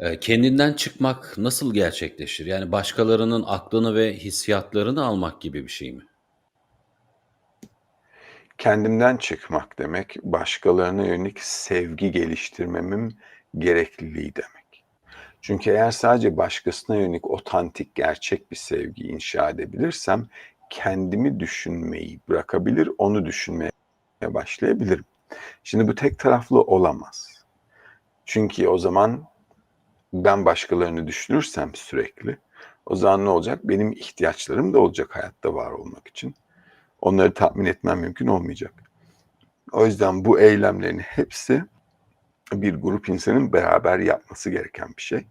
Eee, kendinden çıkmak nasıl gerçekleşir? Yani başkalarının aklını ve hissiyatlarını almak gibi bir şey mi? Kendimden çıkmak demek, başkalarına yönelik sevgi geliştirmemin gerekliliği demek. Çünkü eğer sadece başkasına yönelik otantik, gerçek bir sevgi inşa edebilirsem kendimi düşünmeyi bırakabilir, onu düşünmeye başlayabilirim. Şimdi bu tek taraflı olamaz. Çünkü o zaman ben başkalarını düşünürsem sürekli o zaman ne olacak? Benim ihtiyaçlarım da olacak hayatta var olmak için. Onları tatmin etmem mümkün olmayacak. O yüzden bu eylemlerin hepsi bir grup insanın beraber yapması gereken bir şey.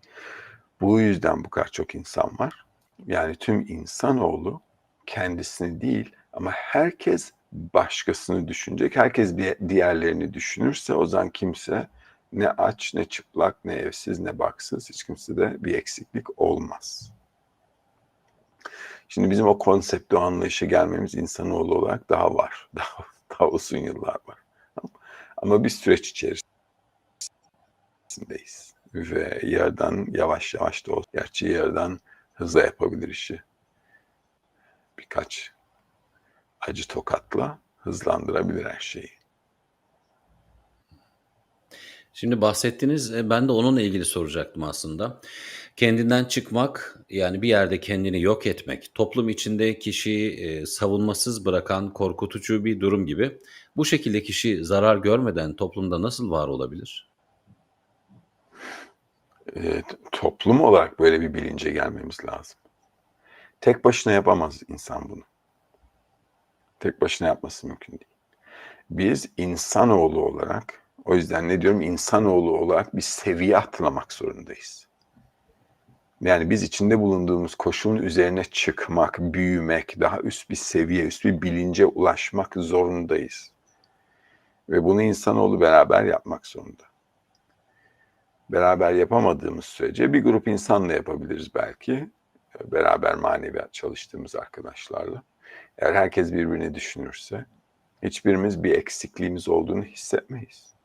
Bu yüzden bu kadar çok insan var. Yani tüm insanoğlu kendisini değil ama herkes başkasını düşünecek. Herkes diğerlerini düşünürse o zaman kimse ne aç, ne çıplak, ne evsiz, ne baksız hiç kimse de bir eksiklik olmaz. Şimdi bizim o konsepte, o anlayışa gelmemiz insanoğlu olarak daha var. Daha, daha uzun yıllar var. Ama bir süreç içerisindeyiz. Ve yerden yavaş yavaş da olsa, gerçi yerden hızla yapabilir işi. Birkaç acı tokatla hızlandırabilir her şeyi. Şimdi bahsettiniz, eee, ben de onunla ilgili soracaktım aslında. Kendinden çıkmak, yani bir yerde kendini yok etmek, toplum içinde kişiyi, eee, savunmasız bırakan korkutucu bir durum gibi. Bu şekilde kişi zarar görmeden toplumda nasıl var olabilir? T toplum olarak böyle bir bilince gelmemiz lazım. Tek başına yapamaz insan bunu. Tek başına yapması mümkün değil. Biz insanoğlu olarak, o yüzden ne diyorum, insanoğlu olarak bir seviye atlamak zorundayız. Yani biz içinde bulunduğumuz koşulun üzerine çıkmak, büyümek, daha üst bir seviye, üst bir bilince ulaşmak zorundayız. Ve bunu insanoğlu beraber yapmak zorunda. Beraber yapamadığımız sürece bir grup insanla yapabiliriz belki. Beraber maneviyat çalıştığımız arkadaşlarla. Eğer herkes birbirini düşünürse hiçbirimiz bir eksikliğimiz olduğunu hissetmeyiz.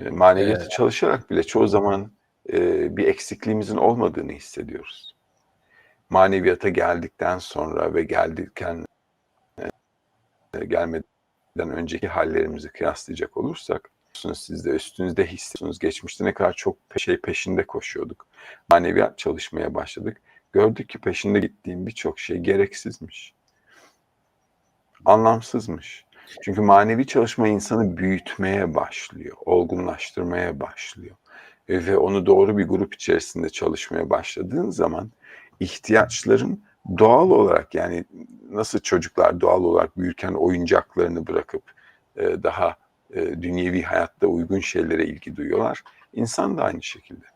Eee, maneviyatı Eee çalışarak bile çoğu zaman, eee, bir eksikliğimizin olmadığını hissediyoruz. Maneviyata geldikten sonra ve geldikten eee, gelmeden önceki hâllerimizi kıyaslayacak olursak, siz de üstünüzde hissediyorsunuz. Geçmişte ne kadar çok şey peşinde koşuyorduk. Maneviyat çalışmaya başladık. Gördük ki peşinde gittiğim birçok şey gereksizmiş. Anlamsızmış. Çünkü manevi çalışma insanı büyütmeye başlıyor, olgunlaştırmaya başlıyor. Eee, ve onu doğru bir grup içerisinde çalışmaya başladığın zaman ihtiyaçların doğal olarak, yani nasıl çocuklar doğal olarak büyürken oyuncaklarını bırakıp, eee, daha, eee, dünyevi hayatta uygun şeylere ilgi duyuyorlar, insan da aynı şekilde.